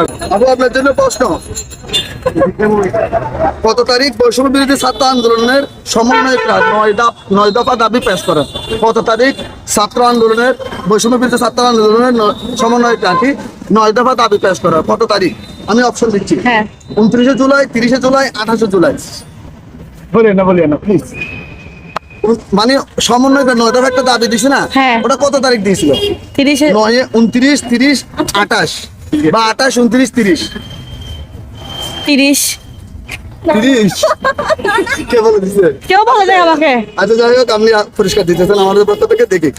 আপু আপনার জন্য প্রশ্ন। কত তারিখ? বৈষম্য বিরোধী ছাত্র আন্দোলনের সমন্বয় নয় দফা নয় দফা দাবি পেশ করেন। কত তারিখ? ছাত্র আন্দোলনের বৈষম্য বিরোধী ছাত্র আন্দোলনের ন- সমন্বয় প্রার্থী নয় দফা দাবি পেশ করেন। কত তারিখ? আমি অপশন দিচ্ছি। হ্যাঁ। উনত্রিশে জুলাই তিরিশে জুলাই আঠাশে জুলাই। বলিয়ে না বলিয়ে না প্লিজ মানে সমন্বয় নয় দফা একটা দাবি দিছে না? হ্যাঁ। ওটা কত তারিখ দিয়েছিল? তিরিশে নয় উনত্রিশ তিরিশ আঠাশ। বা আঠাশ উনত্রিশ তিরিশ। তিরিশ। তিরিশ? কে বলে দিছে? কেউ বলে দেয় আমাকে। আচ্ছা যাই হোক আপনি পুরস্কার দিতেছেন আমাদের পক্ষ থেকে দেখি।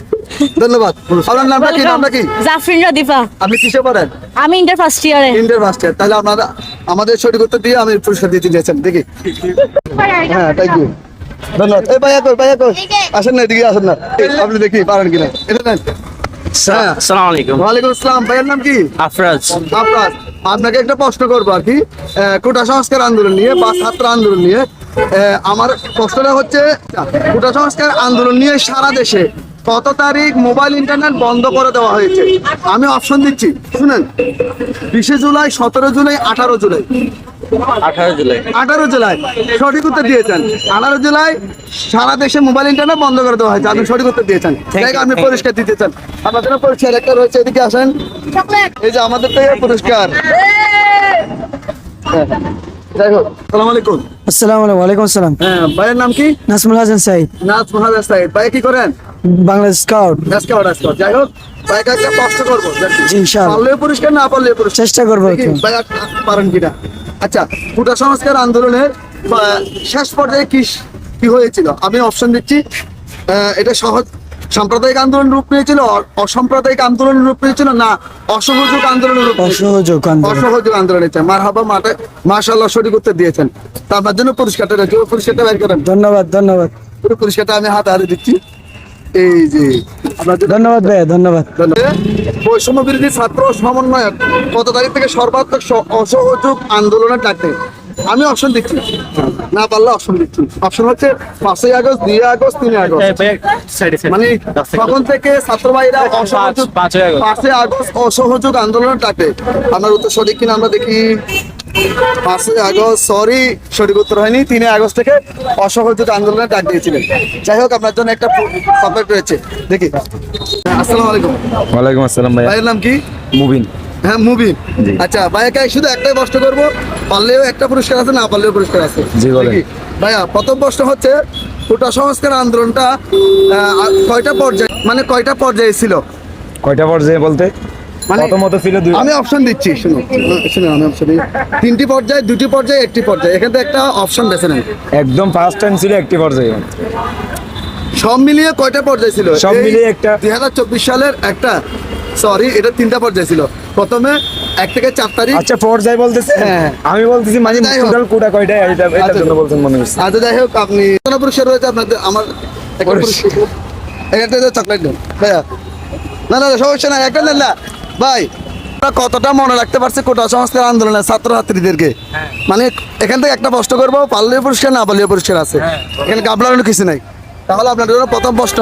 ধন্যবাদ। আপনার নামটা কি? নামটা কি? জাফরিন রাদিফা। আপনি কিসে পড়েন? আমি ইন্টার ফার্স্ট ইয়ারে। Inter first year. তাহলে আপনারা আমাদের সঠিক উত্তর দিয়ে আমি পুরস্কার দিতে চেয়েছেন দেখি। হ্যাঁ থ্যাংক ইউ ধন্যবাদ। এই ভাইয়া কই ভাইয়া কই? আসেন না এদিকে আসেন না। আপনি দেখি পারেন কিনা। এটা নেন। আসসালামু আলাইকুম। ওয়ালাইকুম আসসালাম। ভাইয়ের নাম কি? আফরাজ। আপনাকে একটা প্রশ্ন করব আর কি। কোটা সংস্কার আন্দোলন নিয়ে বা ছাত্র আন্দোলন নিয়ে আমার প্রশ্নটা হচ্ছে কোটা সংস্কার আন্দোলন নিয়ে সারা দেশে কত তারিখ মোবাইল ইন্টারনেট বন্ধ করে দেওয়া হয়েছে? আমি অপশন দিচ্ছি শুনেন। বিশে জুলাই সতেরো জুলাই আঠারো জুলাই। আঠারো জুলাই। আঠারো জুলাই। সঠিক উত্তর দিয়েছেন। আঠারো জুলাই সারা দেশে মোবাইল ইন্টারনেট বন্ধ করে দেওয়া হয়েছে। আপনি সঠিক উত্তর দিয়েছেন। আপনি. পরিষ্কার দিতেছেন আপনার জন্য পরিষ্কার একটা রয়েছে। এদিকে আসেন। এই যে আমাদের থেকে পুরস্কার। হ্যাঁ, যাই হোক সালাম আলাইকুম। আসসালামু আলাইকুম ওয়ালাইকুম আসসালাম। হ্যাঁ ভাইয়ের নাম কি? নাসমুল হাসান সাইদ। নাজ মহারাজ সাহেব ভাই কি করেন? বাংলাদেশ স্কাউট। আজকে অর্ডার যাই হোক ভাইকে একটা কষ্ট করব। ইনশাআল্লাহ। পুরস্কার না পুরস্কার? চেষ্টা করব ভাই পারেন কিনা। আচ্ছা কোটা সংস্কার আন্দোলনের শেষ পর্যায়ে কি কি হয়েছিল? আমি অপশন দিচ্ছি এটা সহজ সাম্প্রদায়িক আন্দোলন রূপ নিয়েছিল অসাম্প্রদায়িক আন্দোলন রূপ নিয়েছিল না অসহযোগ আন্দোলন রূপ অসহযোগ অসহযোগ আন্দোলন হয়েছে মার হাবা মাঠে মাশাল্লাহ সঠিক করতে দিয়েছেন। তা আপনার জন্য পুরস্কারটা পুরস্কারটা বের করেন। ধন্যবাদ ধন্যবাদ। পুরো পুরস্কারটা আমি হাতে হাতে দিচ্ছি। এই যে ধন্যবাদ ধন্যবাদ। ধন্যবাদ। বৈষম্য বিরোধী ছাত্র সমন্বয়ক কত তারিখ থেকে সর্বাত্মক অসহযোগ আন্দোলনের ডাকে আমি অপশন দিচ্ছি। না পারলে অপশন দিচ্ছি। অপশন হচ্ছে পাঁচই আগস্ট দুই আগস্ট তিন আগস্ট। মানে তখন থেকে ছাত্র ভাইরা পাঁচই আগস্ট। অসহযোগ আন্দোলনের ডাকে আপনার উত্তর সঠিক কিনা আমরা দেখি। পাঁচই আগস্ট সরি সঠিক উত্তর হয়নি। তিন আগস্ট থেকে অসহযোগ আন্দোলনের ডাক দিয়েছিলেন। যাই হোক আপনার জন্য একটা সাবজেক্ট রয়েছে। দেখি। আসসালামু আলাইকুম। ওয়ালাইকুম আসসালাম ভাইয়া। ভাইয়ের নাম কি? মুবিন। হ্যাঁ মুভি। আচ্ছা ভাইয়াকে শুধু একটাই প্রশ্ন করব। পারলেও একটা পুরস্কার আছে না পারলেও পুরস্কার আছে। জি। ভাইয়া প্রথম প্রশ্ন হচ্ছে কোটা সংস্কার আন্দোলনটা কয়টা পর্যায়ে মানে কয়টা পর্যায়ে ছিল? কয়টা পর্যায়ে বলতে? প্রথমত ছিল দুই আমি অপশন দিচ্ছি শুনুন। শুনুন আমি অপশন দিই। তিনটি পর্যায়ে দুটি পর্যায়ে একটি পর্যায়ে। এখান থেকে একটা অপশন বেছে নেন। একদম ফার্স্ট টাইম ছিল একটি পর্যায়ে। সব মিলিয়ে কয়টা পর্যায়ে ছিল? সব মিলিয়ে একটা- দুই হাজার চব্বিশ সালের একটা সরি এটা তিনটা পর্যায়ে ছিল। প্রথমে এক থেকে চার তারিখ আচ্ছা পর্যায়ে বলতেছে? হ্যাঁ। আমি বলতেছি মানে হোক। টোটাল কোটা কয়টা? এটা এটার আচ্ছা। জন্য বলছেন মনে হচ্ছে। আচ্ছা যাই হোক আপনি কোন পুরস্কার রয়েছে আপনাদের আমার একটা চকলেট দেন। ভাইয়া। না না না, সমস্যা নাই। একটা না। ভাই কতটা মনে রাখতে পারছি কোটা সংস্কার আন্দোলনের ছাত্রছাত্রীদেরকে? মানে এখান থেকে একটা প্রশ্ন করব পারলে পুরস্কার না পারলে পুরস্কার আছে? এখানে গাবলানোর কিছু নাই। তাহলে আপনাদের জন্য প্রথম প্রশ্ন।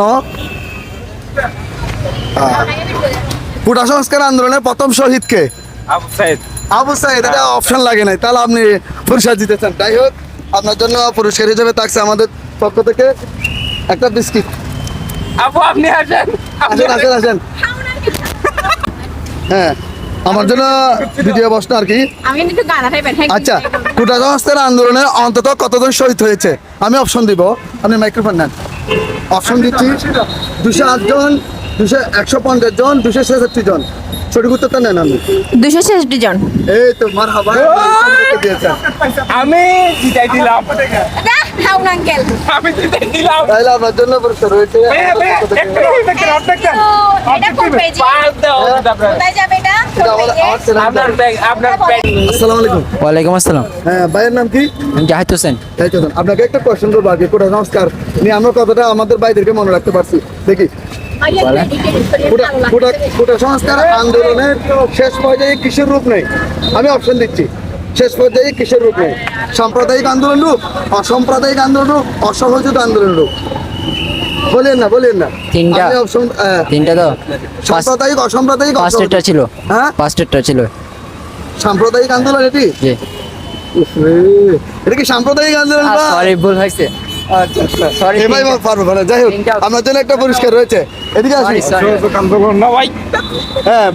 কোটা সংস্কার আন্দোলনের প্রথম শহীদকে আবু সাইদ। আবু সাইদ এটা অপশন লাগে নাই। তাহলে আপনি পুরস্কার জিতেছেন। যাই হোক আপনার জন্য পুরস্কার হিসেবে থাকছে আমাদের পক্ষ থেকে একটা বিস্কিট। আপু আপনি আসেন। আসেন আসেন আসেন। হ্যাঁ আমার জন্য দ্বিতীয় প্রশ্ন আর কি। আমি টাইপের আচ্ছা কোটা সংস্কার আন্দোলনে অন্তত কতজন শহীদ হয়েছে? আমি অপশন দিব। আপনি মাইক্রোফোন নেন। অপশন দিচ্ছি দুশো আটজন দুশো একশো পঞ্চাশ জন দুশো ছেষট্টি জন। সঠিক উত্তরটা নেন আপনি। দুশো ছেষট্টি জন। এই তো মার হাবা আমি জিতাই দিলাম। আঙ্কেল আমি দিলাম তাহলে জন্য রয়েছে। ওয়ালাইকুম আসসালাম। হ্যাঁ ভাইয়ের নাম কি? জাহিদ হোসেন। আপনাকে একটা কোয়েশ্চেন করব আগে কোটা সংস্কার। নিয়ে আমরা কতটা আমাদের ভাইদেরকে মনে রাখতে পারছি। দেখি। কোটা সংস্কার আন্দোলনের শেষ পর্যায়ে কিসের রূপ নেই? আমি অপশন দিচ্ছি। শেষ পর্যায়ে কিসের রূপ? নেই সাম্প্রদায়িক আন্দোলন রূপ অসাম্প্রদায়িক আন্দোলন রূপ অসহযোগ আন্দোলন রূপ? বলেন না বলেন না। তিনটা। তিনটা তো। সাম্প্রদায়িক অসাম্প্রদায়িক ছিল। হ্যাঁ? ছিল। সাম্প্রদায়িক আন্দোলন এটি? এটা কি সাম্প্রদায়িক আন্দোলন সরি ভুল হয়েছে। আচ্ছা আচ্ছা। যাই হোক আপনার জন্য একটা পরিষ্কার রয়েছে। এদিকে ভাই। হ্যাঁ